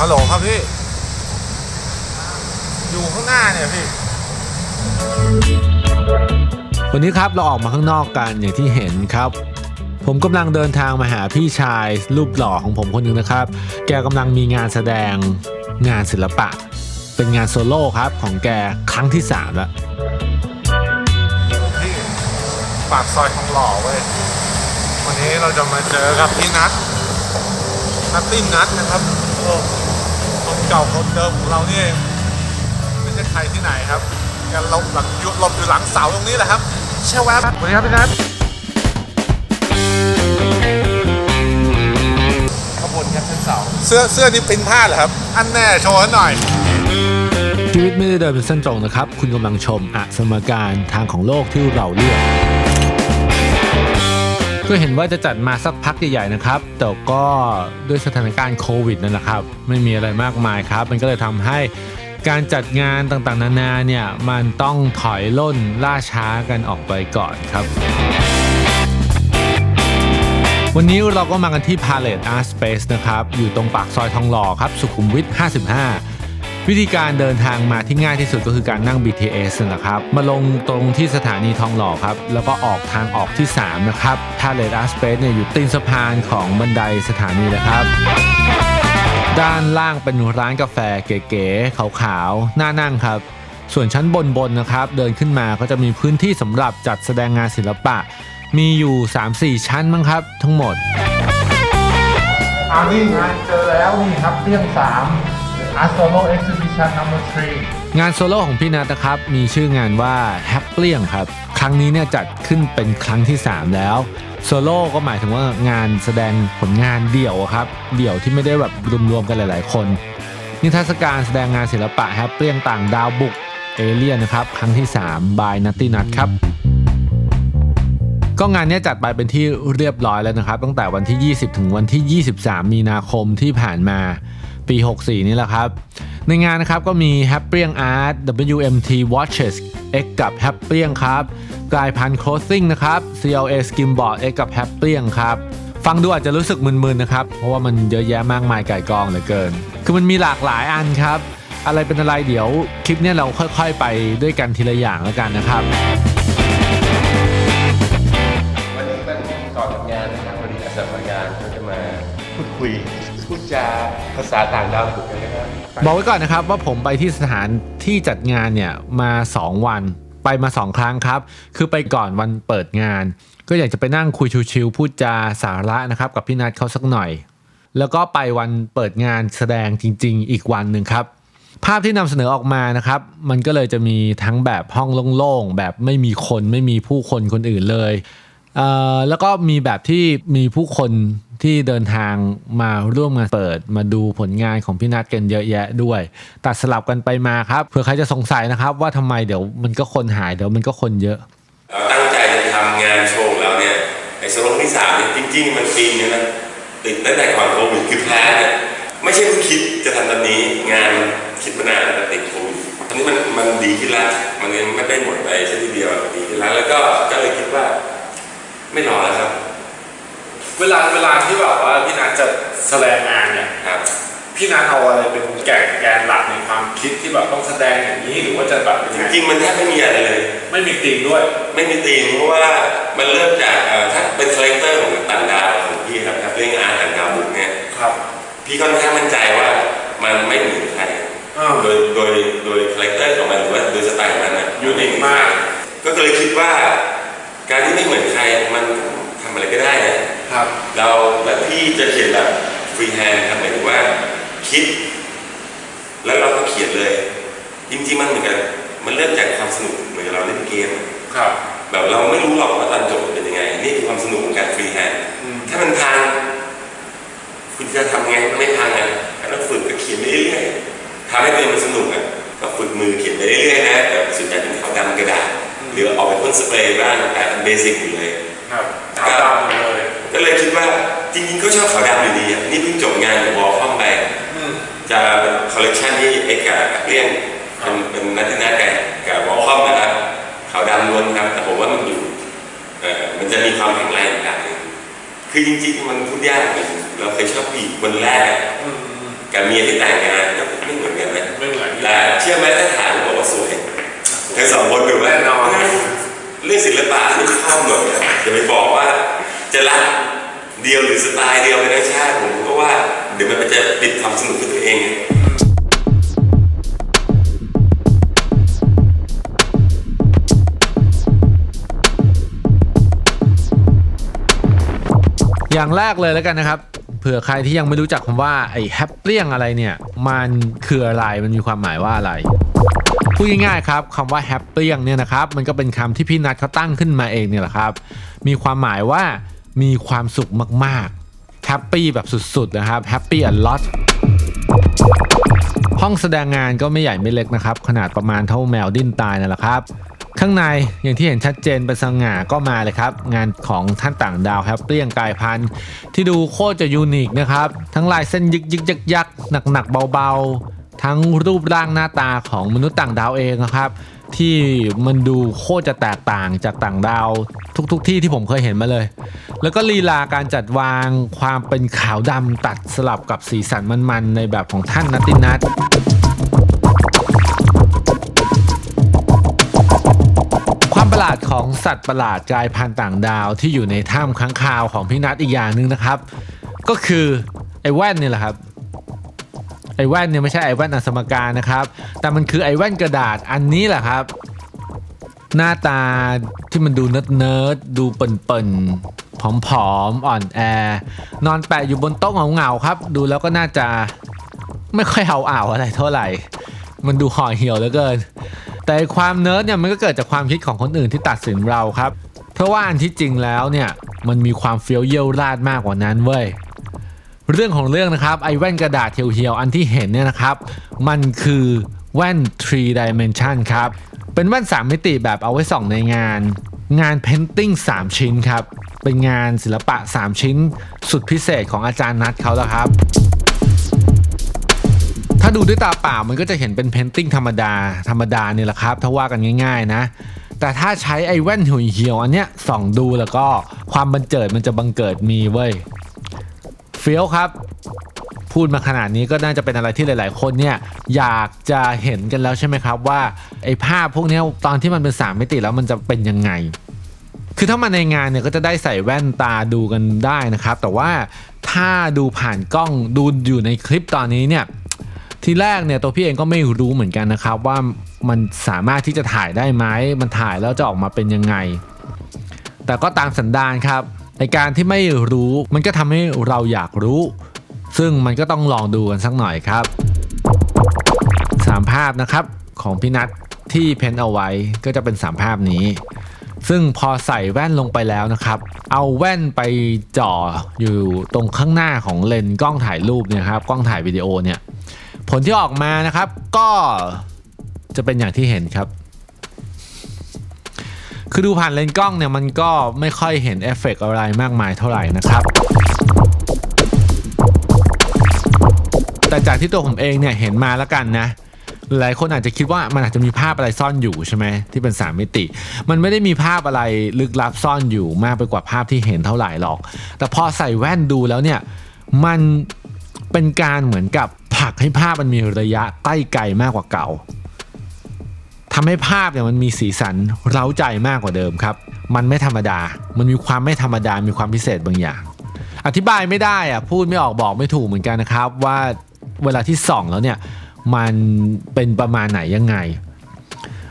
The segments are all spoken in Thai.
ฮัลโหลครับพี่ อยู่ข้างหน้าเนี่ยพี่ วันนี้ครับเราออกมาข้างนอกกันอย่างที่เห็นครับ ผมกำลังเดินทางมาหาพี่ชายรูปหล่อของผมคนหนึ่งนะครับ แกกำลังมีงานแสดงงานศิลปะ เป็นงานโซโล่ครับของแกครั้งที่3แล้วพี่ปากซอยทองหล่อเว้ย วันนี้เราจะมาเจอกับพี่นัทนัตตี้นัทนะครับโอ้คน เก่าคนเดิมของเรานี่เองไม่ใช่ใครที่ไหนครับแกหลบหลังยุหลบอยู่หลังเสาตรงนี้แหละครับเชื่อแวบสวัสดีครับพี่นัทขบวนครับชั้นเสาเสื้อเสื้อนี่เป็นผ้าเหรอครับ อันแน่โชว์ให้หน่อยชีวิตไม่ได้เดินเป็นเส้นตรงนะครับ คุณกำลังชมอสมการทางของโลกที่เราเลือก ก็เห็นว่าจะจัดมาสักพักใหญ่ๆนะครับ แต่ก็ด้วยสถานการณ์โควิดนั่นแหละครับ ไม่มีอะไรมากมายครับ มันก็เลยทำให้การจัดงานต่างๆ นานาเนี่ย มันต้องถอยล่นล่าช้ากันออกไปก่อนครับ วันนี้เราก็มากันที่ Palette Art Space นะครับ อยู่ตรงปากซอยทองหล่อครับ สุขุมวิท 55 วิธีการเดินทางมาที่ง่ายที่สุดก็คือการนั่ง BTS นั่นะครับ มาลงตรงที่สถานีทองหล่อครับ แล้วก็ออกทางออกที่ 3 นะครับ Palette Art Space เนี่ยอยู่ตีนสะพานของบันไดสถานีเลยครับด้านล่างเป็นร้านกาแฟเก๋ๆขาวๆน่านั่งครับ ส่วนชั้นบนๆนะครับ เดินขึ้นมาก็จะมีพื้นที่สำหรับจัดแสดงงานศิลปะ มีอยู่ 3-4 ชั้นมั้งครับ ทั้งหมดอานี่งานเจอแล้วนี่ครับเรื่องสาม อาร์โซโลเอ็กซิบิชันนัมเบอร์ทรีงานโซโล่ของพี่นัทนะครับ มีชื่องานว่าแฮปเปลี่ยงครับ ครั้งนี้เนี่ยจัดขึ้นเป็นครั้งที่ 3 แล้วโซโล่ก็หมายถึงว่างานแสดงผลงานเดี่ยวครับ เดี่ยวที่ไม่ได้แบบรวมๆกันหลาย ๆ คน นิทรรศการแสดงงานศิลปะแฮปเปลี่ยงต่างดาวบุกเอเลียนนะครับครั้งที่ 3 บายนัตตี้นัทครับก็งานนี้จัดไปเป็นที่เรียบร้อยแล้วนะครับ ตั้งแต่วันที่ 20 ถึงวันที่ 23 มีนาคมที่ผ่านมา ปี 64 นี่แหละครับ ในงานนะครับก็มี h a p p y Art WMT Watches X กับ h a p p y ครับกลายพันธ์ Clothing นะครับ CLA Skimboard X กับ h a p p y ครับฟังดูอาจจะรู้สึกมึนๆนะครับ เพราะว่ามันเยอะแยะมากมายไก่กองเหลือเกิน คือมันมีหลากหลายอันครับ อะไรเป็นอะไรเดี๋ยวคลิปนี้เราค่อยๆ ไปด้วยกันทีละอย่างแล้วกันนะครับ วันนี้มันก่อนทำงานนะครับวันนี้อาสาพงานก็จะมาพูดคุยาภาษาต่างดาวถูกกันนะครับบอกไว้ก่อนนะครับว่าผมไปที่สถานที่จัดงานเนี่ยมา 2 วันไปมา 2 ครั้งครับ คือไปก่อนวันเปิดงาน ก็อยากจะไปนั่งคุยชิวๆพูดจาสาระนะครับ กับพี่นัทเขาสักหน่อย แล้วก็ไปวันเปิดงานแสดงจริง ๆ อีกวันหนึ่งครับ ภาพที่นำเสนอออกมานะครับ มันก็เลยจะมีทั้งแบบห้องโล่งๆแบบไม่มีคนไม่มีผู้คนคนอื่นเลยเแล้วก็มีแบบที่มีผู้คน ที่เดินทางมาร่วมงานเปิดมาดูผลงานของพี่นัทกันเยอะแยะด้วย ตัดสลับกันไปมาครับเผื่อใครจะสงสัยนะครับ ว่าทำไมเดี๋ยวมันก็คนหายเดี๋ยวมันก็คนเยอะ เราตั้งใจจะทำงานโชว์ของเราเนี่ยไอ้สโลงที่สามเนี่ยจริงๆ มันปีนี้นะติดตั้งแต่ก่อนโควิดคือแพ้เนี่ยไม่ใช่เพิ่งคิดจะทำตอนนี้งานคิดมานานแต่ติดโควิดอันนี้มันมันดีขึ้นแล้วมันยังไม่ได้หมดไปเช่นทีเดียวดีขึ้นแล้วแล้วก็ก็เลยคิดว่า ไม่รอแล้วครับ เวลาเวลาที่แบบว่าพี่นัทจะแสดงงานเนี่ยครับพี่นัทเอาอะไรเป็นแก่นแกนหลักในความคิดที่แบบต้องแสดงอย่างนี้หรือว่าจะแบบเป็นจยังไงริงๆมันแทบไม่มีอะไรเลย ไม่มีธีมด้วย ไม่มีธีมเพราะว่ามันเริ่มจากเอ่อถ้าเป็นคาแรคเตอร์ของต่างดาวของพี่ครับครับเรื่องอาร์ตต่างดาวบุกเนี่ยครับ พี่ค่อนข้างมั่นใจว่ามันไม่เหมือนใครอ่า โดยโดยโดยคาแรคเตอร์ของมันหรือว่าโดยสไตล์ของมันนะยูนิคมาก ก็เลยคิดว่า การที่ไม่เหมือนใครมันทำอะไรก็ได้นะ ครับเราและพี่จะเขียนแบบฟรีแฮนด์ครับหมายถึงว่าคิด แล้วเราก็เขียนเลย จริงๆมันเหมือนกันมันเริ่มจากความสนุกเหมือนกับเราเล่นเกมอะครับ แบบเราไม่รู้หรอกว่าตอนจบเป็นยังไง นี่คือความสนุกของการฟรีแฮนด์อืมถ้ามันพังคุณจะทำไงก็ไม่พังอะก็ต้องฝึกก็เขียนไปเรื่อยๆทำให้ตัวเองมันสนุกอะก็ฝึกมือเขียนไปเรื่อยๆนะแต่สุดท้ายเป็นขาวดำกระดาษหรือออกเป็นพ่นสเปรย์บ้างแต่เป็นเบสิกอยู่เลยครับขาวดำหมดเลย ก็เลยคิดว่าจริงๆก็ชอบขาวดำอยู่ดีอะนี่เพิ่งจบงานกับวอลคอมไปอืมจะเป็นคอลเลกชันที่เอกกับเรียงเป็นเป็นนัทนาแกกับวอลคอมนะครับขาวดำล้วนครับ แต่ผมว่ามันอยู่เอ่อมันจะมีความแข็งแรงอีกแบบหนึงคือจริงๆมันพูดยากเหมือนเราเคยชอบผู้หญิงคนแรกอะอืมอืมกับเมียที่แต่งงานก็ไม่เหมือนกันนะไม่เหมือนแต่เชื่อไหมถ้าถามบอกว่าสวยทั้งสองคนดูแน่นอนเรื่องศิลปะนี่เข้าหมดนะอย่าไปบอกว่าจะรัก เดียวหรือสไตล์เดียวไปทั้งชาติผมก็ว่าเดี๋ยวมันจะปิดความสนุกให้ตัวเองอย่างแรกเลยแล้วกันนะครับเผื่อใครที่ยังไม่รู้จักคำว่าไอ้แฮปเปี้ยงอะไรเนี่ย มันคืออะไรมันมีความหมายว่าอะไรพูดง่ายๆครับคำว่าแฮปเปี้ยงเนี่ยนะครับมันก็เป็นคำที่พี่นัทเขาตั้งขึ้นมาเองเนี่ยแหละครับ มีความหมายว่า มีความสุขมากๆแฮปปี้แบบสุดๆนะครับแฮปปี้อัลลอตห้องแสดงงานก็ไม่ใหญ่ไม่เล็กนะครับ ขนาดประมาณเท่าแมวดิ้นตายนั่นแหละครับ ข้างในอย่างที่เห็นชัดเจนเป็นสง่าก็มาเลยครับ งานของท่านต่างดาวแฮปเปี้ยงกายพันธุ์ที่ดูโคตรจะยูนิคนะครับ ทั้งลายเส้นยึกยึกยักยักหนักหนักเบาๆ ทั้งรูปร่างหน้าตาของมนุษย์ต่างดาวเองนะครับ ที่มันดูโคตรจะแตกต่างจากต่างดาวทุกๆทที่ที่ผมเคยเห็นมาเลย แล้วก็ลีลาการจัดวางความเป็นขาวดำตัดสลับกับสีสันมันๆ ในแบบของท่านนัตตินัทความประหลาดของสัตว์ประหลาดกลายพันธุ์ต่างดาวที่อยู่ในถ้ำค้างคาวของพี่นัทอีกอย่างหนึ่งนะครับ ก็คือไอ้แว่นนี่แหละครับ ไอ้แว่นเนี่ยไม่ใช่ไอ้แว่นอสมการนะครับ แต่มันคือไอ้แว่นกระดาษอันนี้แหละครับ หน้าตาที่มันดูเนิร์ดเนิร์ดดูเปิ่นๆผอมๆอ่อนแอนอนแปะอยู่บนโต๊ะเหงาๆครับ ดูแล้วก็น่าจะไม่ค่อยเอาอ่าวอะไรเท่าไหร่ มันดูห่อเหี่ยวเหลือเกิน แต่ความเนิร์ดเนี่ยมันก็เกิดจากความคิดของคนอื่นที่ตัดสินเราครับ เพราะว่าอันที่จริงแล้วเนี่ยมันมีความเฟี้ยวเยี่ยวราดมากกว่านั้นเว้ย เรื่องของเรื่องนะครับไอ้แว่นกระดาษเหี่ยวๆอันที่เห็นเนี่ยนะครับ มันคือแว่น3 dimension ครับ เป็นแว่น 3 มิติแบบเอาไว้ส่องในงาน งาน painting 3 ชิ้นครับ เป็นงานศิลปะ 3 ชิ้น สุดพิเศษของอาจารย์นัทเขาแล้วครับถ้าดูด้วยตาเปล่ามันก็จะเห็นเป็นเพนติ้งธรรมดา ธรรมดาเนี่ยแหละครับ ถ้าว่ากันง่าย ๆ นะ แต่ถ้าใช้ไอ้แว่นหุยเหี่ยวอันเนี้ยส่องดูแล้วก็ความบันเจิดมันจะบังเกิดมีเว้ย ฟี้ยวครับ พูดมาขนาดนี้ก็น่าจะเป็นอะไรที่หลาย ๆ คนเนี่ยอยากจะเห็นกันแล้วใช่ไหมครับว่าไอ้ภาพพวกนี้ตอนที่มันเป็นสามมิติแล้วมันจะเป็นยังไงคือถ้ามาในงานเนี่ยก็จะได้ใส่แว่นตาดูกันได้นะครับ แต่ว่าถ้าดูผ่านกล้องดูอยู่ในคลิปตอนนี้เนี่ยทีแรกเนี่ยตัวพี่เองก็ไม่รู้เหมือนกันนะครับว่ามันสามารถที่จะถ่ายได้ไหมมันถ่ายแล้วจะออกมาเป็นยังไง แต่ก็ตามสันดานครับ ในการที่ไม่รู้มันก็ทำให้เราอยากรู้ ซึ่งมันก็ต้องลองดูกันสักหน่อยครับสามภาพนะครับของพี่นัทที่เพ้นเอาไว้ก็จะเป็นสามภาพนี้ ซึ่งพอใส่แว่นลงไปแล้วนะครับ เอาแว่นไปจ่ออยู่ตรงข้างหน้าของเลนส์กล้องถ่ายรูปเนี่ยครับกล้องถ่ายวิดีโอเนี่ยผลที่ออกมานะครับ ก็จะเป็นอย่างที่เห็นครับ คือดูผ่านเลนส์กล้องเนี่ยมันก็ไม่ค่อยเห็นเอฟเฟกต์อะไรมากมายเท่าไหร่นะครับแต่จากที่ตัวผมเองเนี่ยเห็นมาแล้วกันนะหลายคนอาจจะคิดว่ามันอาจจะมีภาพอะไรซ่อนอยู่ใช่ไหมที่เป็น 3 มิติ มันไม่ได้มีภาพอะไรลึกลับซ่อนอยู่มากไปกว่าภาพที่เห็นเท่าไหร่หรอก แต่พอใส่แว่นดูแล้วเนี่ยมันเป็นการเหมือนกับผลักให้ภาพมันมีระยะใกล้ไกลมากกว่าเก่า ทำให้ภาพเนี่ยมันมีสีสันเร้าใจมากกว่าเดิมครับ มันไม่ธรรมดา มันมีความไม่ธรรมดา มีความพิเศษบางอย่าง อธิบายไม่ได้อะพูดไม่ออกบอกไม่ถูกเหมือนกันนะครับ ว่าเวลาที่ส่องแล้วเนี่ยมันเป็นประมาณไหนยังไง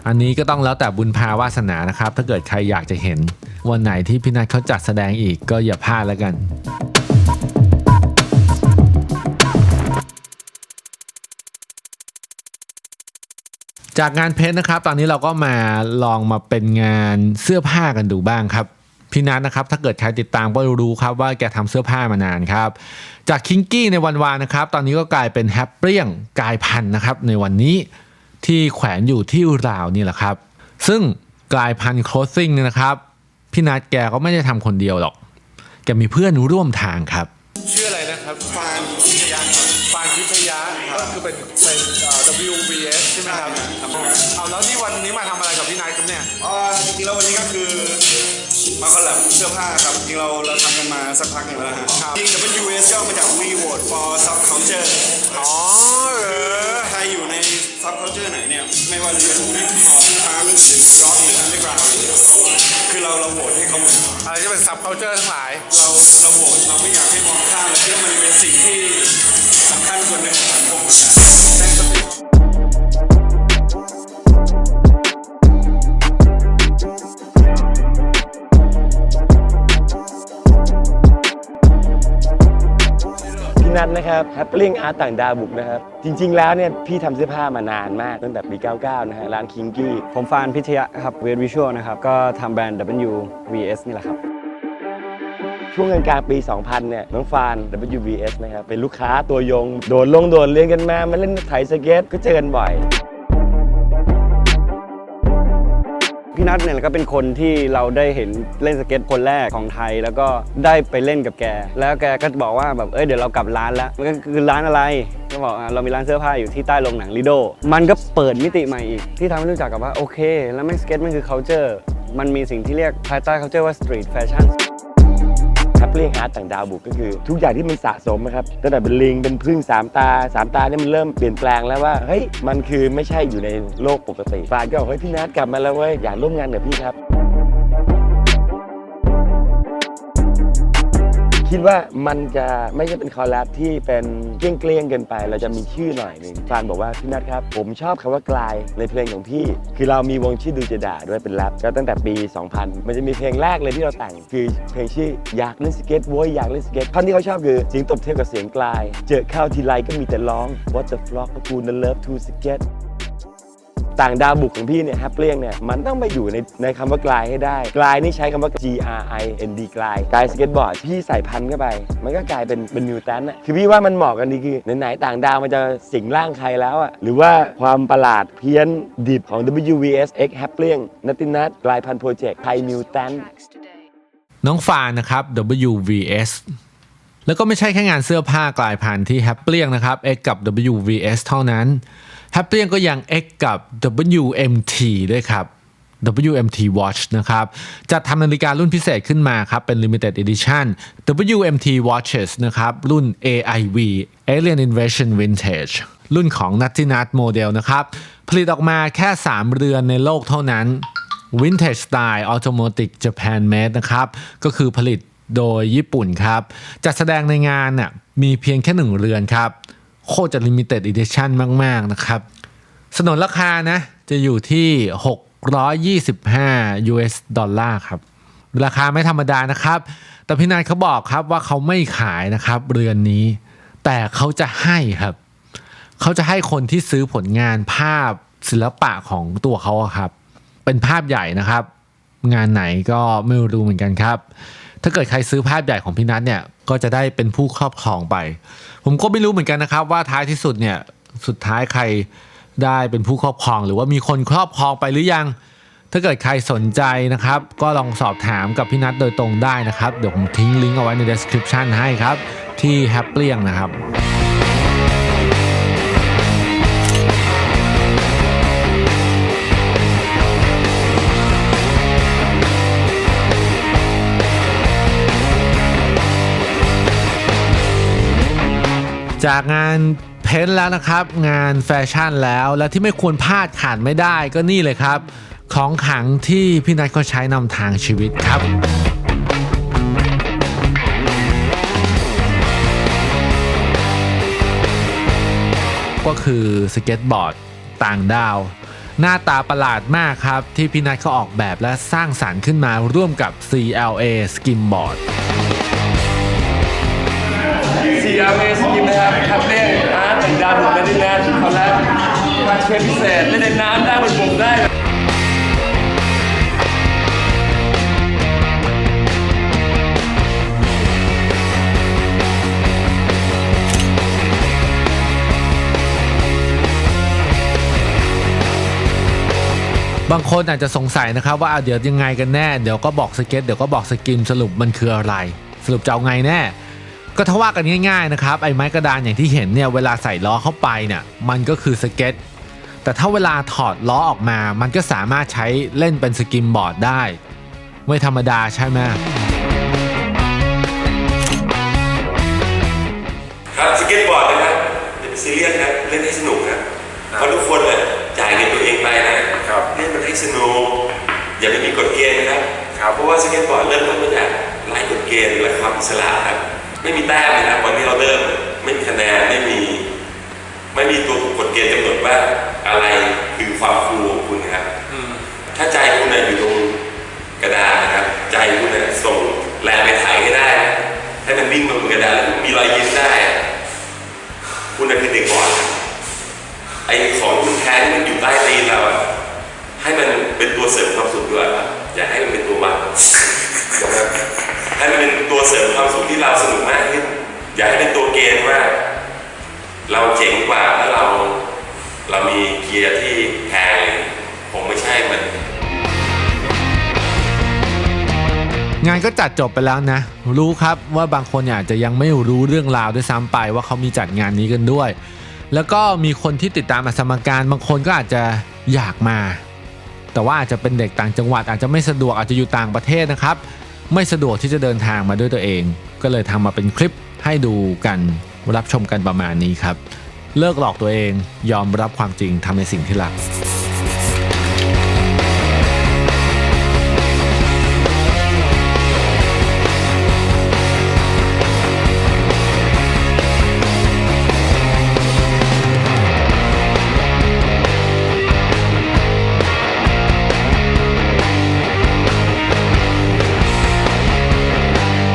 อันนี้ก็ต้องแล้วแต่บุญพาวาสนานะครับ ถ้าเกิดใครอยากจะเห็นวันไหนที่พี่นัทเขาจัดแสดงอีกก็อย่าพลาดแล้วกัน จากงานเพชรนะครับ ตอนนี้เราก็มาลองมาเป็นงานเสื้อผ้ากันดูบ้างครับพี่นัทนะครับถ้าเกิดใครติดตามก็รู้ครับว่าแกทำเสื้อผ้ามานานครับ จากคิงกี้ในวันวานนะครับ ตอนนี้ก็กลายเป็นแฮปเปี้ยงกลายพันธุ์นะครับ ในวันนี้ที่แขวนอยู่ที่ราวนี่แหละครับ ซึ่งกลายพันธุ์โคลสซิ่งนะครับพี่นัทแกก็ไม่ได้ทำคนเดียวหรอก แกมีเพื่อนร่วมทางครับชื่ออะไรนะครับฟานวิทยาฟานวิทยาก็คือเป็นเป็นเอ่อ WBS ใช่ไหมครับ เอาแล้วนี่วันนี้มาทำอะไรกับพี่นายครับเนี่ยอ่าจริงๆแล้ววันนี้ก็คือมาคอลแลบเสื้อผ้าครับจริงๆเราเราทำกันมาสักพักหนึ่งแล้วนะฮะครับ จริง WS ก็มาจาก We Vote for Subculture อ๋อเออ ใครอยู่ในซับเคาเจอร์ไหนเนี่ย ไม่ว่าจะเป็นฮิปฮอปพังหรือร็อกหรืออันเดอร์กราวด์คือเราเราโหวตให้เขาหมดอะไรที่เป็นซับเคาเจอร์ทั้งหลายเราเราโหวตเราไม่อยากให้มองข้ามเราคิดว่ามันเป็นสิ่งที่สำคัญส่วนหนึ่งของสังคมเหมือนกัน นัทนะครับแฮปปิ้งอาร์ตต่างดาวบุกนะครับ จริง ๆ แล้วเนี่ยพี่ทำเสื้อผ้ามานานมากตั้งแต่ปี 99 นะฮะร้านคิงกี้ผมฟานพิทยะครับเวทวิชวลนะครับก็ทำแบรนด์ WVS นี่แหละครับ ช่วงกลางๆปี 2000 เนี่ยน้องฟาน WVS นะครับเป็นลูกค้าตัวยง โดดลงโดดเลี้ยงกันมามาเล่นไถสเก็ตก็เจอกันบ่อย พี่นัทเนี่ยก็เป็นคนที่เราได้เห็นเล่นสเก็ตคนแรกของไทย แล้วก็ได้ไปเล่นกับแก แล้วแกก็บอกว่าแบบเอ้ยเดี๋ยวเรากลับร้านแล้วมันก็คือร้านอะไรก็บอกอะเรามีร้านเสื้อผ้าอยู่ที่ใต้โรงหนังลิโดมันก็เปิดมิติใหม่อีก ที่ทำให้รู้จักกับว่าโอเค แล้วแม่งสเก็ตมันคือ culture มันมีสิ่งที่เรียกภายใต้ culture ว่า street fashion แฮปปี้อาร์ตต่างดาวบุกก็คือ ทุกอย่างที่มันสะสมนะครับตั้งแต่เป็นลิงเป็นพึ่งสามตาสามตาเนี่ยมันเริ่มเปลี่ยนแปลงแล้วว่าเฮ้ยมันคือไม่ใช่อยู่ในโลกปกติฟานก็บอกเฮ้ยพี่นัทกลับมาแล้วเว้ยอยากร่วมงานกับพี่ครับ คิดว่ามันจะไม่ใช่เป็นคอลแลบที่เป็นเกลี้ยงเกลี้ยงๆเกินไป เราจะมีชื่อหน่อยหนึ่งฟานบอกว่าพี่นัทครับ ผมชอบคำว่ากลายในเพลงของพี่ คือเรามีวงชื่อดูเจดาด้วยเป็นแรปก็ตั้งแต่ปี 2000 มันจะมีเพลงแรกเลยที่เราแต่ง คือเพลงชื่ออยากเล่นสเก็ตโว้ยอยากเล่นสเก็ตท่อนที่เขาชอบคือเสียงตบเทียบกับเสียงกลาย เจอเข้าทีไรก็มีแต่ร้อง What the flock เพราะกูนั้น love to skate ต่างดาวบุกของพี่เนี่ยแฮปเปลียงเนี่ยมันต้องไปอยู่ในในคำว่ากลายให้ได้กลายนี่ใช้คำว่า G R I N D กลายกลายสเก็ตบอร์ดพี่ใส่พันเข้าไป มันก็กลายเป็นเป็นมิวแทนอะคือพี่ว่ามันเหมาะกันดีคือไหนๆต่างดาวมันจะสิงร่างใครแล้วอะหรือว่าความประหลาดเพี้ยนดิบของ WVS X แฮปเปลียงนัตตินัทกลายพันโปรเจกต์ไทยมิวแทนน้องฟานนะครับ WVS แล้วก็ไม่ใช่แค่งานเสื้อผ้ากลายพันธุ์ที่แฮปเปียงนะครับ X กับ WVS เท่านั้น แฮปเปียงก็ยัง X กับ WMT ด้วยครับ WMT Watch นะครับ จัดทำนาฬิการุ่นพิเศษขึ้นมาครับ เป็น Limited Edition WMT Watches นะครับ รุ่น AIV Alien Invasion Vintage รุ่นของ n a t t i n a t โมเดลนะครับ ผลิตออกมาแค่ 3 เรือนในโลกเท่านั้น Vintage Style Automatic Japan Made นะครับ ก็คือผลิตโดยญี่ปุ่นครับ จัดแสดงในงานน่ะมีเพียงแค่หนึ่งเรือนครับ โคตรจะ Limited Edition มาก ๆ นะครับ สนนราคานะ จะอยู่ที่ 625 US ดอลลาร์ครับ ราคาไม่ธรรมดานะครับ แต่พี่นายเขาบอกครับว่าเขาไม่ขายนะครับ เรือนนี้ แต่เขาจะให้ครับ เขาจะให้คนที่ซื้อผลงานภาพศิลปะของตัวเขาครับ เป็นภาพใหญ่นะครับ งานไหนก็ไม่รู้เหมือนกันครับ ถ้าเกิดใครซื้อภาพใหญ่ของพี่นัทเนี่ยก็จะได้เป็นผู้ครอบครองไป ผมก็ไม่รู้เหมือนกันนะครับ ว่าท้ายที่สุดเนี่ยสุดท้ายใครได้เป็นผู้ครอบครอง หรือว่ามีคนครอบครองไปหรือยัง ถ้าเกิดใครสนใจนะครับ ก็ลองสอบถามกับพี่นัทโดยตรงได้นะครับ เดี๋ยวผมทิ้งลิงก์เอาไว้ใน description ให้ครับ ที่แฮปเปียงนะครับ จากงานเพ้นท์แล้วนะครับ งานแฟชั่นแล้วและที่ไม่ควรพลาดขาดไม่ได้ก็นี่เลยครับ ของขังที่พี่นัทเขาใช้นำทางชีวิตครับก็คือสเก็ตบอร์ดต่างดาว หน้าตาประหลาดมากครับ ที่พี่นัทเขาออกแบบและสร้างสรรค์ขึ้นมาร่วมกับ CLA Skimboard CLA สกิมนะครับแฮปเปี้ยงอาร์ตต่งดาวบุกนัตตินัทคอลแลบเทรนพิเศษเล่นในน้ำได้บนบกได้บางคนอาจจะสงสัยนะครับว่าเดี๋ยวยังไงกันแน่ เดี๋ยวก็บอกสเก็ตเดี๋ยวก็บอกสกิมสรุปมันคืออะไร สรุปจะเอาไงแน่ ก็ถ้าว่ากันง่ายๆนะครับไอ้ไม้กระดานอย่างที่เห็นเนี่ยเวลาใส่ล้อเข้าไปเนี่ยมันก็คือสเก็ต แต่ถ้าเวลาถอดล้อออกมา มันก็สามารถใช้เล่นเป็นสกิมบอร์ดได้ ไม่ธรรมดาใช่ไหมครับสเก็ตบอร์ดนะครับซีเรียสครับเล่นให้สนุกครับเพราะทุกคนอะจ่ายเงินตัวเองไปนะครับเล่นมันให้สนุกอย่าไปมีกฎเกณฑ์นะครับครับเพราะว่าสเก็ตบอร์ดเริ่มต้นมาจากไล่กฎเกณฑ์และความอิสระครับ ไม่มีแต้มนะครับวันที่เราเริ่มไม่มีคะแนนไม่มี ไม่มีตัวกฎเกณฑ์กำหนดว่าอะไรคือความคูลของคุณนะครับถ้าใจคุณน่ะอยู่ตรงกระดานนะครับ ใจคุณน่ะส่งแรงไปไถให้ได้ ให้มันวิ่งมาบนกระดานแล้วมีรอยยิ้มได้ คุณน่ะคือเด็กบอลไอ้ของที่มันแท้ที่มันอยู่ใต้ตีนเราอะให้มันเป็นตัวเสริมความสุขด้วยครับอย่าให้มันเป็นตัววัด อย่าให้เป็นตัวเกณฑ์ว่า เราเจ๋งกว่าถ้าเรา เรามีเกียร์ที่แพงผมไม่ใช่มัน งานก็จัดจบไปแล้วนะ รู้ครับว่าบางคนอาจจะยังไม่รู้เรื่องราวด้วยซ้ำไปว่าเขามีจัดงานนี้กันด้วย แล้วก็มีคนที่ติดตามอสมการบางคนก็อาจจะอยากมา แต่ว่าอาจจะเป็นเด็กต่างจังหวัด อาจจะไม่สะดวกอาจจะอยู่ต่างประเทศนะครับ ไม่สะดวกที่จะเดินทางมาด้วยตัวเอง ก็เลยทำมาเป็นคลิป ให้ดูกันรับชมกันประมาณนี้ครับ เลิกหลอกตัวเองยอมรับความจริงทำในสิ่งที่รัก